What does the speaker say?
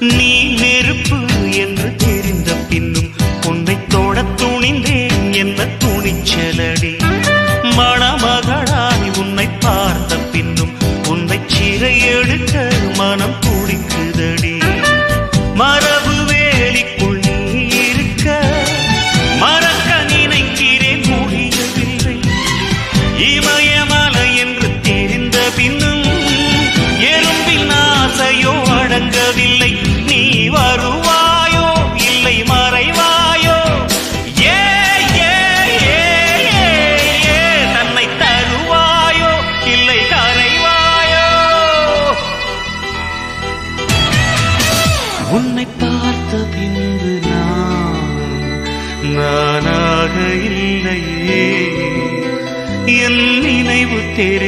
நீ நெருப்பு என்று தெரிந்த பின்னும் உன்னை தோட துணிந்தேன் என்ன துணிச்சலடி. மணமகளாய் உன்னை பார்த்த பின்னும் உன்னை சிறை எடுக்க மனம் உன்னை பார்த்த பின்பு நான் நானாக இல்லையே. என் நினைவு தெரி